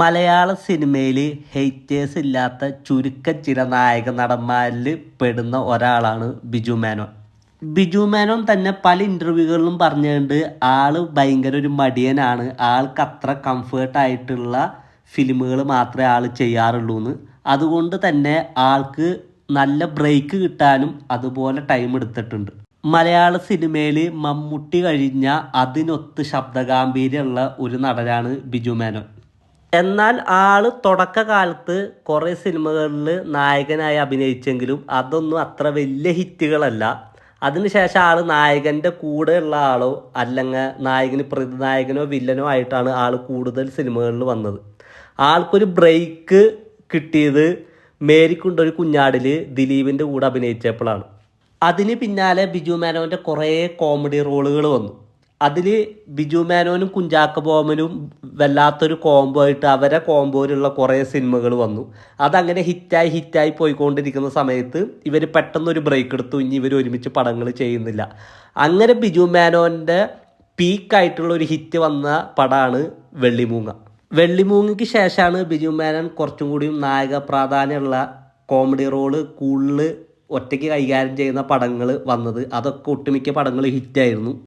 മലയാള സിനിമയിൽ ഹെയ്റ്റേഴ്സ് ഇല്ലാത്ത ചുരുക്ക ചില നായക നടന്മാരിൽ പെടുന്ന ഒരാളാണ് ബിജു മേനോൻ. ബിജു മേനോൻ തന്നെ പല ഇന്റർവ്യൂകളിലും പറഞ്ഞുകൊണ്ട് ആൾ ഭയങ്കര ഒരു മടിയനാണ്. ആൾക്ക് അത്ര കംഫേർട്ട് ആയിട്ടുള്ള ഫിലിമുകൾ മാത്രമേ ആൾ ചെയ്യാറുള്ളൂ എന്ന് അതുകൊണ്ട് തന്നെ ആൾക്ക് നല്ല ബ്രേക്ക് കിട്ടാനും അതുപോലെ ടൈം എടുത്തിട്ടുണ്ട്. മലയാള സിനിമയിൽ മമ്മൂട്ടി കഴിഞ്ഞ അതിനൊത്ത് ശബ്ദഗാംഭീര്യമുള്ള ഒരു നടനാണ് ബിജു മേനോൻ. എന്നാൽ ആൾ തുടക്കകാലത്ത് കുറേ സിനിമകളിൽ നായകനായി അഭിനയിച്ചെങ്കിലും അതൊന്നും അത്ര വലിയ ഹിറ്റുകളല്ല. അതിനുശേഷം ആൾ നായകന്റെ കൂടെയുള്ള ആളോ അല്ലെങ്കിൽ നായകന് പ്രതിനായകനോ വില്ലനോ ആയിട്ടാണ് ആൾ കൂടുതൽ സിനിമകളിൽ വന്നത്. ആൾക്കൊരു ബ്രേക്ക് കിട്ടിയത് മേരിക്കുണ്ടൊരു കുഞ്ഞാടിൽ ദിലീപിന്റെ കൂടെ അഭിനയിച്ചപ്പോഴാണ്. അതിന് പിന്നാലെ ബിജു മേനോന്റെ കുറേ കോമഡി റോളുകൾ വന്നു. അതിൽ ബിജു മേനോനും കുഞ്ചാക്ക ബോമനും വല്ലാത്തൊരു കോംബോ ആയിട്ട് അവരെ കോംബോയിലുള്ള കുറേ സിനിമകൾ വന്നു. അതങ്ങനെ ഹിറ്റായി ഹിറ്റായി പോയിക്കൊണ്ടിരിക്കുന്ന സമയത്ത് ഇവർ പെട്ടെന്നൊരു ബ്രേക്ക് എടുത്തു. ഇനി ഇവർ ഒരുമിച്ച് പടങ്ങൾ ചെയ്യുന്നില്ല. അങ്ങനെ ബിജു മേനോന്റെ പീക്കായിട്ടുള്ള ഒരു ഹിറ്റ് വന്ന പടമാണ് വെള്ളിമൂങ്ങ. വെള്ളിമൂങ്ങയ്ക്ക് ശേഷമാണ് ബിജു മേനോൻ കുറച്ചും കൂടിയും നായക പ്രാധാന്യമുള്ള കോമഡി റോൾ കൂടുതൽ ഒറ്റയ്ക്ക് കൈകാര്യം ചെയ്യുന്ന പടങ്ങൾ വന്നത്. അതൊക്കെ ഒട്ടുമിക്ക പടങ്ങൾ ഹിറ്റായിരുന്നു